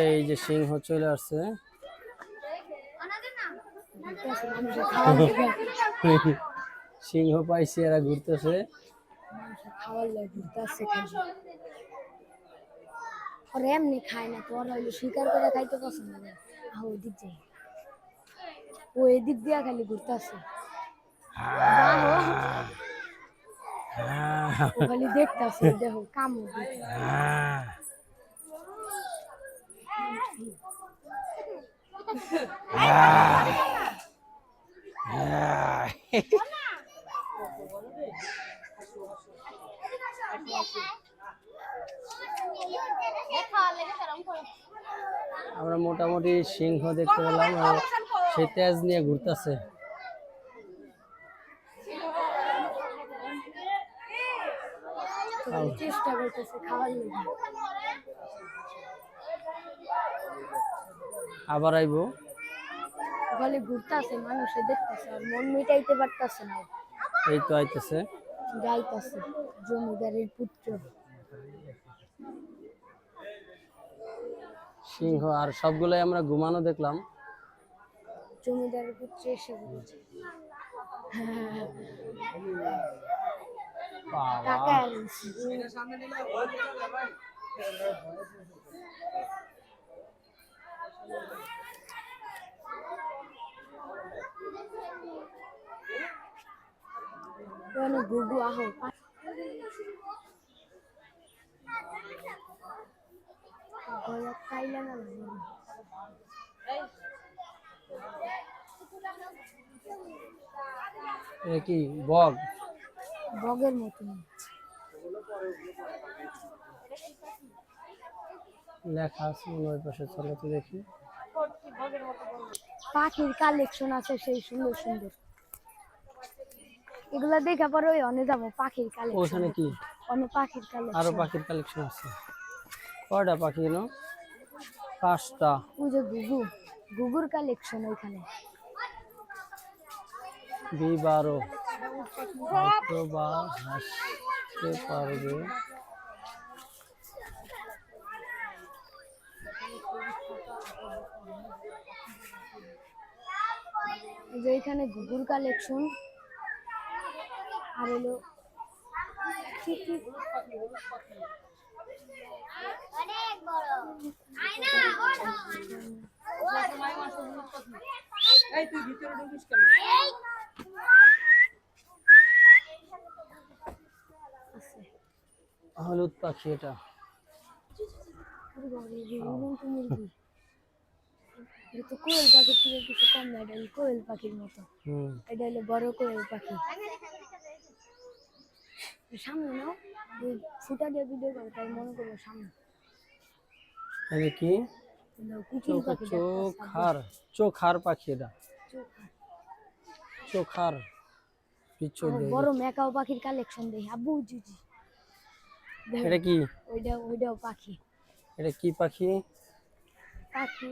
এই যে সিংহ চলে আসছে। সিংহ পাইছে এরা ঘুরতেছে। ওরা এমনি খায় না তো ওরা হইল শিকার করে খাইতে পছন্দ করে। আহ ওদিক যাই ও এদিক দিয়া খালি ঘুরতেছে। ও খালি দেখতেছে দেখো কামড় দিতে আমরা মোটামুটি সিংহ দেখতে পেলাম আর সেই তেজ নিয়ে ঘুরতেছে তো খালি চেষ্টা করতেছে খাওয়ার লাগে। আবার আইবো। খালি ঘুরতেছে মানুষে দেখতেছে আর মন মিটাইতে পারতাছে না। এই তো আইতেছে। যাইতাছে জমিদারের পুত্র। সিংহ আর সবগুলোই আমরা ঘুমানো দেখলাম। জমিদারের পুত্র এসে বাবা টাকা গুগু আহো। খাইলে না কি বগ বগের মতন লেখা আছে মনে ওই পাশে চলো তো দেখি। পাখির কালেকশন আছে সেই সুন্দর সুন্দর। এগুলা দেখা পরে ওই অনে যাব পাখির কালেকশন ওখানে কি? অনেক পাখির আরও পাখির কালেকশন আছে। কয়টা পাখি এনো? পাঁচটা। ওই যে গুগু গুগুর কালেকশন ওইখানে। দুই বারো। হাসতে পারবে। যে এখানে গুগুর কালেকশন। আর হলো ঠিক ঠিক অনেক বড় আয়না ওঠো এই আছে হলুদ পাখি এটা। আরে বাবা, এই যে উড়ন্ত মুরগি এটা তো কোয়েল পাখির থেকে কিছু কম না এটা হলো কোয়েল পাখির মতো হুম। এটা হলো বড় কোয়েল পাখি সামনে নাও ওই ফুটা দিয়ে ভিডিও করে তাই মনে করব সামনে এটা। কি নাও, কুচিল চোখ পাখি চোখার চোখার পাখি এটা চোখার বড় মেকাও পাখির কালেকশন দেই। আব্বু জুজি এটা কি? ওইটা ওইটাও পাখি। এটা কি পাখি? পাখি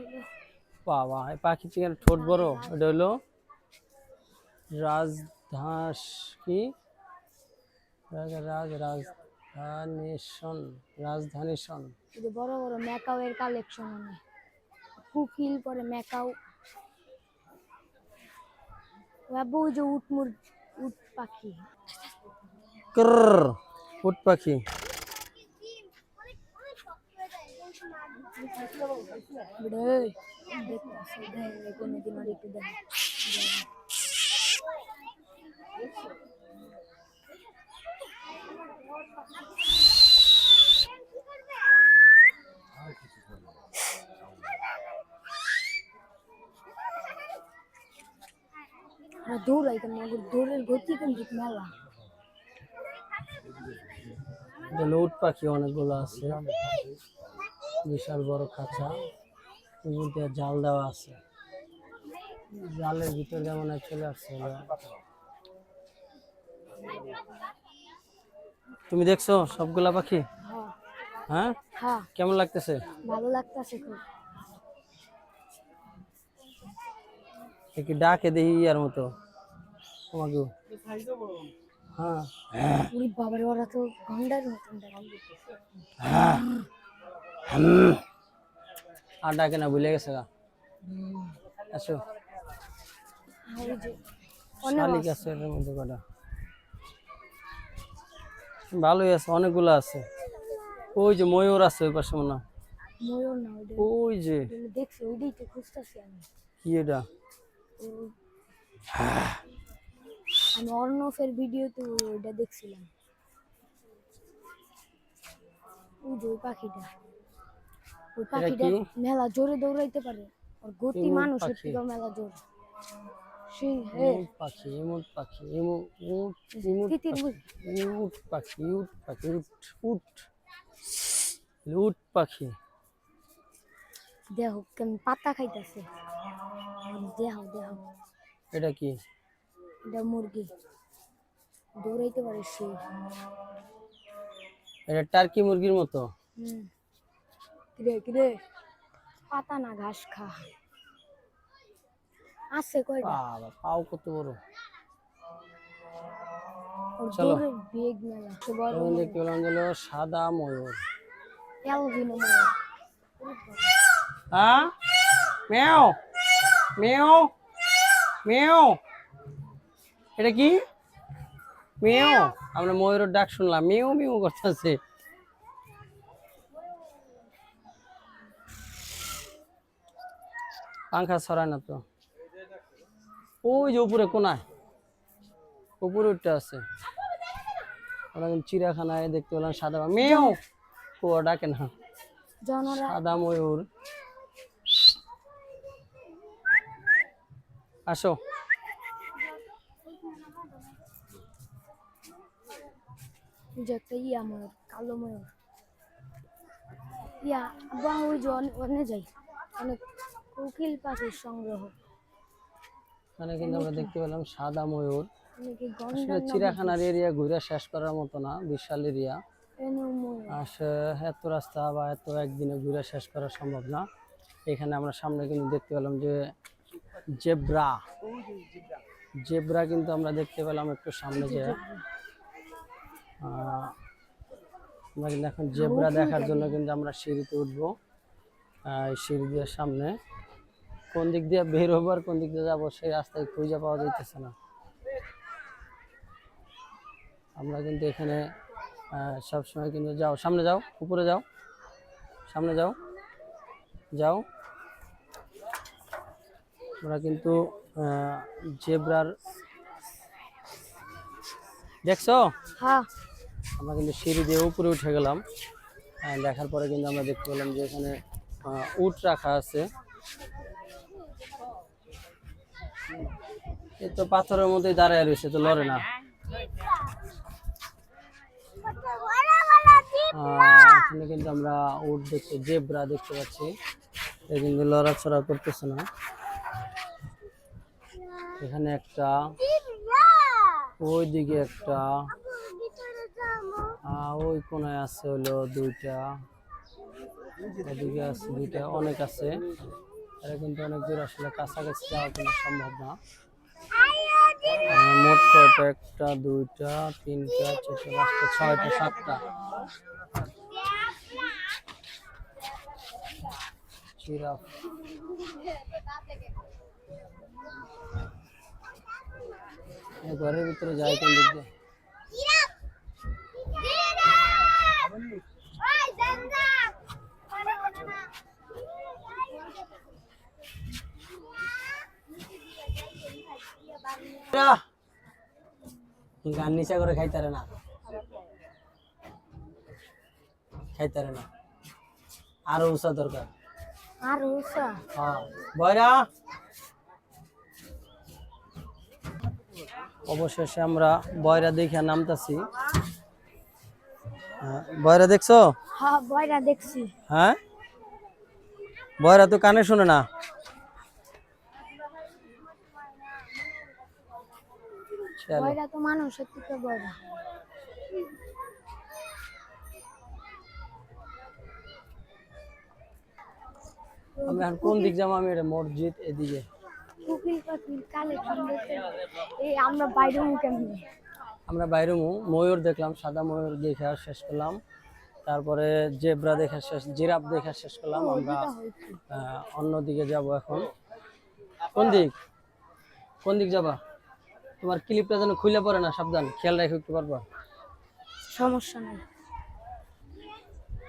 বাবা এই পাখি চিকেন ঠোঁট বড়। এটা হলো রাজধাস কি? রাজ রাজ রাজধানীশন রাজধানীশন। যে বড় বড় মেকাও এর কালেকশন অনেক কুকিল পরে মেকাও আব্বু ওই যে উট মুর উট পাখি। কর উট পাখি। রে দেখতেছে দেখ কোনোদিন আর একটু দেখ আমরা দৌড়াই কেন আমাদের দৌড়ের গতি কিন্তু মেলা বিশাল বড় খাঁচা। এর মধ্যে জাল দেওয়া আছে। জালের ভিতরে যেমন চলে আসছে তুমি দেখছ সবগুলা পাখি? হ্যাঁ। হ্যাঁ? হ্যাঁ। কেমন লাগতেছে? ভালো লাগতেছে খুব। কি ডাকে দেখি ইয়ার মতো। তোমাকে হ্যাঁ। বাবার ওরা তো গন্ডার মতন দেখাই আর ডাকে না ভুলে গেছে গা? আসো। আর ওই যে অনেক শালিক আছে এর মধ্যে কটা। ভালোই আছে অনেকগুলো আছে। ওই যে ময়ূর আছে ওই পাশে মনে ওই যে। আমি দেখছি ওইটাই তো খুঁজতেছি আমি। কি এটা? আমি অর্ণবের ভিডিওতে ওইটা দেখছিলাম। ওই যে পাখিটা। ওই পাখিটা মেলা জোরে দৌড়াইতে পারে। ওর গতি মানুষের পাখি। থেকে মেলা জোর। পাখি ইমুট পাখি ইমুট পাখি উট। পাখি উট পাখি উট উট উট পাখি। দেহ কেমন পাতা খাইতেছে। দেহ দেহ। এটা কি? এটা মুরগি। দৌড়াইতে পারে এটা টার্কি মুরগির মতো? হুম। কিরে কিরে? পাতা না ঘাস খা। আছে কয়টা? বাবা পাও কত বড়। চলো। বেগ বড় হলো সাদা ময়ূর। অ্যালবিনো হ্যাঁ মেও? মেও? মেও? এটা কি? মেও? আমরা ময়ূরের ডাক শুনলাম। মেও মেও করতেছে। পাংখা ছড়ায় না তো। ওই যে উপরে কোনায়। উপরে উঠতে আছে। ওরা কিন্তু চিড়িয়াখানায় দেখতে পেলাম সাদা মেও কুয়া ডাকে না। সাদা ময়ূর। আসো। একটা ইয়া ময়ূর কালো ময়ূর। ইয়া বা ওই যে অনে- অনে যাই। অনেক কোকিল পাখির সংগ্রহ। এখানে কিন্তু আমরা দেখতে পেলাম সাদা ময়ূর। আসলে চিড়িয়াখানার এরিয়া ঘুরে শেষ করার মতো না বিশাল এরিয়া এত রাস্তা বা এত একদিনে ঘুরে শেষ করা সম্ভব না। এখানে আমরা সামনে কিন্তু দেখতে পেলাম যে জেব্রা। জেব্রা কিন্তু আমরা দেখতে পেলাম একটু সামনে যে আমরা কিন্তু এখন জেব্রা দেখার জন্য কিন্তু আমরা সিঁড়িতে উঠবো। সিঁড়ি দিয়ে সামনে। কোন দিক দিয়ে বের হব আর কোন দিক দিয়ে যাব সেই রাস্তায় খুঁজে পাওয়া যাইতেছে না। আমরা কিন্তু এখানে সবসময় কিন্তু যাও। সামনে যাও উপরে যাও। সামনে যাও। যাও। আমরা কিন্তু জেব্রার দেখছ? হ্যাঁ। আমরা কিন্তু সিঁড়ি দিয়ে উপরে উঠে গেলাম। দেখার পরে কিন্তু আমরা দেখতে পেলাম যে এখানে উট রাখা আছে। এই তো পাথরের মধ্যে দাঁড়ায় রয়েছে, তো লড়ে না। এখানে কিন্তু আমরা উট দেখতে, জেব্রা দেখতে পাচ্ছি। এই কিন্তু লড়াচড়া করতেছে না। এখানে একটা ওই দিকে একটা ওই কোনায় আছে হলো দুইটা ওদিকে আছে দুইটা, অনেক আছে। এটা কিন্তু অনেক দূর আসলে কাছাকাছি যাওয়া কিন্তু সম্ভব না। মোট কয়টা? একটা দুইটা তিনটা চারটা পাঁচটা ছয়টা সাতটা। জিরাফ। ঘরের ভিতরে যাই কোন দিক দিয়ে? গান নিচা করে খাইতারে না। খাইতারে না। আরও উষা দরকার। আর উষা হ্যাঁ। বয়রা? অবশেষে আমরা বয়রা দেখে নামতাছি। হ্যাঁ, বয়রা দেখছ? হ্যাঁ বয়রা দেখছি। হ্যাঁ? বয়রা তো কানে শুনে না। বয়রা তো মানুষের থেকে বয়রা। আমি এখন কোন দিক যাব? আমি এটা মসজিদ এদিকে। কোকিল পাখির কালেকশন দেখতে। এই আমরা বাইরে কেমনি? আমরা বাইরে মু- ময়ূর দেখলাম সাদা ময়ূর দেখে আর শেষ করলাম। তারপরে জেব্রা দেখা শেষ জিরাফ দেখা শেষ করলাম। আমরা আহ, অন্যদিকে যাব এখন। কোন দিক? কোন দিক যাবা? তোমার ক্লিপটা যেন খুলে পড়ে না সাবধান খেয়াল রেখে একটু পারবা সমস্যা নাই।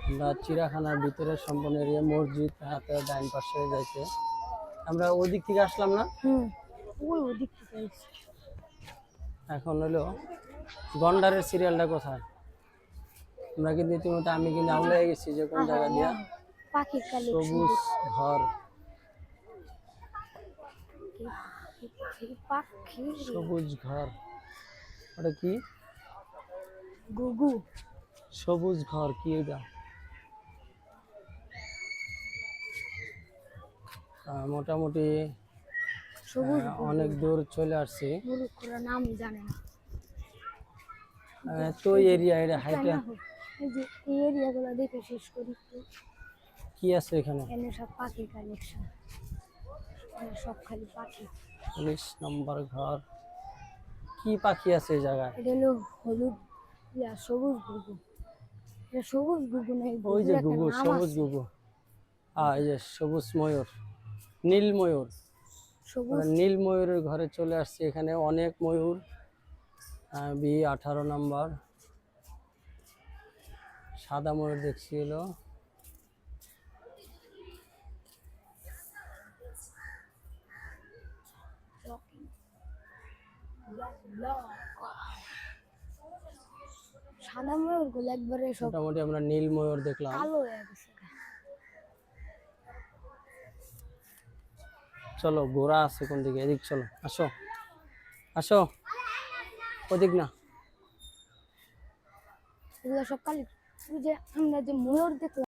আমরা চিড়াখানার ভিতরে সম্পূর্ণ এরিয়া মসজিদ হাতে ডাইন পাশে যাইতে। আমরা ওই দিক থেকে আসলাম না? হুম ওই ওদিক থেকে। এখন হলো গন্ডারের সিরিয়ালটা কোথায়? আমরা কিন্তু ইতিমধ্যে আমি কিন্তু আউলে গেছি যে কোন জায়গা দিয়া। পাখির কালেকশন সবুজ ঘর। পাখি সবুজ ঘর। ওটা কি? গুগু সবুজ ঘর কি এটা? মোটামুটি সবুজ অনেক দূর চলে আসছি। নাম জানে না। তো এরিয়া এটা হাইটে? এই যে এই এরিয়াগুলো দেখে শেষ করি। কি আছে এখানে? এনে সব পাখির কালেকশন সব খালি পাখি। উনিশ নম্বর ঘর। কি পাখি আছে এই জায়গায়? এটা হলো হলুদ ইয়া সবুজ গুগু এটা সবুজ গুগু না ওই যে গুগু সবুজ। গুগু আহ এই যে সবুজ ময়ূর নীল ময়ূর। সবুজ। নীল ময়ূরের ঘরে চলে আসছে এখানে অনেক ময়ূর। বি আঠারো নম্বর। সাদা ময়ূর দেখছি সাদা ময়ূরগুলো একবারে সব মোটামুটি আমরা নীল ময়ূর দেখলাম। কালো হয়ে গেছে। চলো ঘোড়া আছে কোন দিকে? এদিক চলো আসো। আসো। ওদিক না। এগুলো সব কালি যে আমরা যে ময়ূর দেখলাম